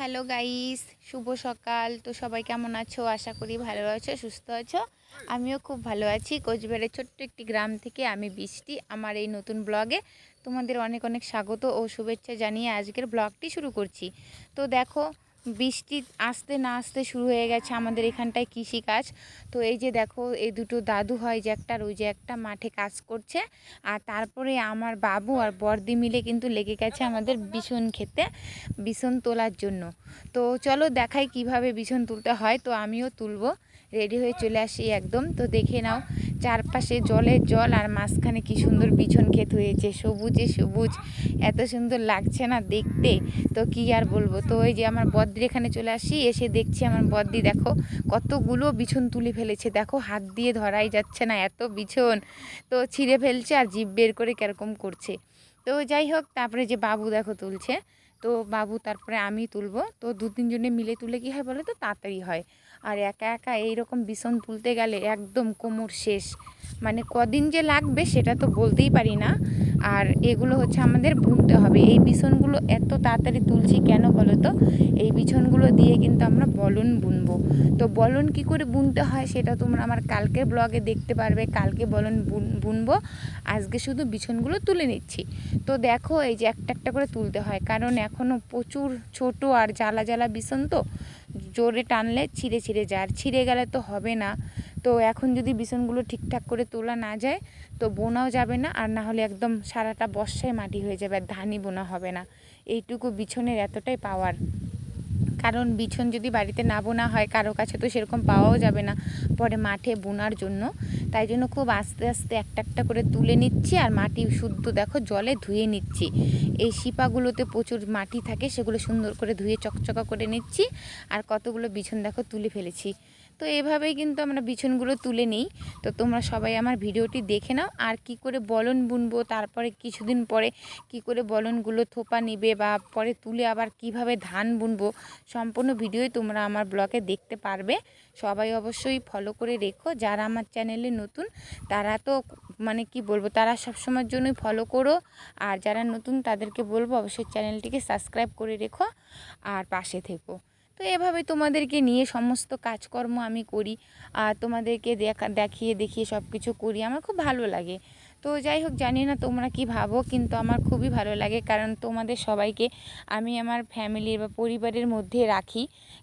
Hello guys, শুভ সকাল। তো সবাই কেমন আছো? আশা করি ভালো আছো, সুস্থ আছো। আমিও খুব ভালো আছি। কোচবিহারের ছোট্ট একটি গ্রাম থেকে আমি বৃষ্টি, আমার এই নতুন ব্লগে তোমাদের অনেক অনেক স্বাগত ও শুভেচ্ছা জানিয়ে আজকের ব্লগটি শুরু করছি। তো দেখো বৃষ্টি আসতে না আসতে শুরু হয়ে গেছে আমাদের এখানটায় কৃষিকাজ। তো এই যে দেখো, এই দুটো দাদু হয় যে একটা ওই যে একটা মাঠে কাজ করছে। আর তারপরে আমার বাবু আর বর্দি মিলে কিন্তু লেগে গেছে আমাদের বিছন খেতে, বিছন তোলার জন্য। তো চলো দেখাই কীভাবে বিছন তুলতে হয়। তো আমিও তুলবো। রেডি হয়ে চলে আসি একদম। তো দেখে নাও, চারপাশে জলের জল আর মাঝখানে কি সুন্দর বিছন ক্ষেত হয়েছে। সবুজে সবুজ, এত সুন্দর লাগছে না দেখতে। তো কি আর বলব? তো ওই যে আমার বদ্রি এখানে চলে আসি, এসে দেখছি আমার বদ্রি, দেখো কতগুলো বিছন তুলে ফেলেছে। দেখো হাত দিয়ে ধরাই যাচ্ছে না, এত বিছন। তো ছিঁড়ে ফেলছে আর জিভ বের করে কীরকম করছে। তো যাই হোক, তারপরে যে বাবু দেখো তুলছে। তো বাবু তারপরে আমি তুলবো। তো দু তিনজনে মিলে তুলে কি হয় বলো তো তাড়াতাড়ি হয়। আর একা একা এইরকম বিছন তুলতে গেলে একদম কোমর শেষ। মানে কদিন যে লাগবে সেটা তো বলতেই পারি না। আর এগুলো হচ্ছে আমাদের বুনতে হবে। এই বিছনগুলো এত তাড়াতাড়ি তুলছি কেন বলো তো? এই বিছনগুলো দিয়ে কিন্তু আমরা বলন বুনবো। তো বলন কি করে বুনতে হয় সেটা তোমরা আমার কালকের ব্লগে দেখতে পারবে। কালকে বলন বুন, বুনবো। আজকে শুধু বিছনগুলো তুলে নিচ্ছি। তো দেখো এই যে একটা একটা করে তুলতে হয়। কারণ এখনও প্রচুর ছোট আর জ্বালা জ্বালা বিছন তো। জোরে টানলে ছিঁড়ে ছিঁড়ে যায়। আর ছিঁড়ে গেলে তো হবে না। তো এখন যদি বিছনগুলো ঠিকঠাক করে তোলা না যায়, তো বোনাও যাবে না। আর না হলে একদম সারাটা বর্ষায় মাটি হয়ে যাবে, আর ধানই বোনা হবে না। এইটুকু বিছনের এতটাই পাওয়ার কারণ বিছন যদি বাড়িতে না বোনা হয় কারও কাছে তো সেরকম পাওয়াও যাবে না পরে মাঠে বোনার জন্য। তাই জন্য খুব আস্তে আস্তে একটা একটা করে তুলে নিচ্ছি আর মাটি শুদ্ধ দেখো জলে ধুয়ে নিচ্ছি। এই শিপাগুলোতে প্রচুর মাটি থাকে সেগুলো সুন্দর করে ধুয়ে চকচকা করে নিচ্ছি। আর কতগুলো বিছন দেখো তুলে ফেলেছি। তো এভাবেই কিন্তু আমরা বিছনগুলো তুলে নিই। তো তোমরা সবাই আমার ভিডিওটি দেখে নাও। আর কি করে বলন বুনবো, তারপরে কিছুদিন পরে কি করে বলনগুলো থোপা নিবে বা পরে তুলে আবার কীভাবে ধান বুনবো, সম্পূর্ণ ভিডিওই তোমরা আমার ব্লগে দেখতে পারবে। সবাই অবশ্যই ফলো করে রেখো। যারা আমার চ্যানেলে নতুন, তারা তো মানে কি বলব, তারা সবসময়ের জন্যই ফলো করো। আর যারা নতুন, তাদেরকে বলব অবশ্যই চ্যানেলটিকে সাবস্ক্রাইব করে রেখো। আর পাশে থেকো। তো এভাবে তোমাদেরকে নিয়ে সমস্ত কাজকর্ম আমি করি, আর তোমাদেরকে দেখা, দেখিয়ে দেখিয়ে সব কিছু করি, আমার খুব ভালো লাগে। তো যাই হোক, জানি না তোমরা কি ভাবো, কিন্তু আমার খুবই ভালো লাগে। কারণ তোমাদের সবাইকে আমি আমার ফ্যামিলির বা পরিবারের মধ্যে রাখি।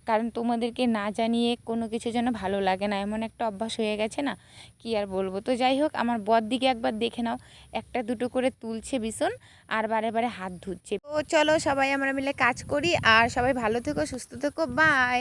কারণ তোমাদেরকে না জানিয়ে কোনো কিছু যেন ভালো লাগে না, এমন একটা অভ্যাস হয়ে গেছে না? কি আর বলব? তো যাই হোক, আমার বর দিকে একবার দেখে নাও। একটা দুটো করে তুলছে ভীষণ, আর বারে বারে হাত ধুচ্ছে। তো চলো সবাই আমরা মিলে কাজ করি, আর সবাই ভালো থেকো, সুস্থ থেকো বাই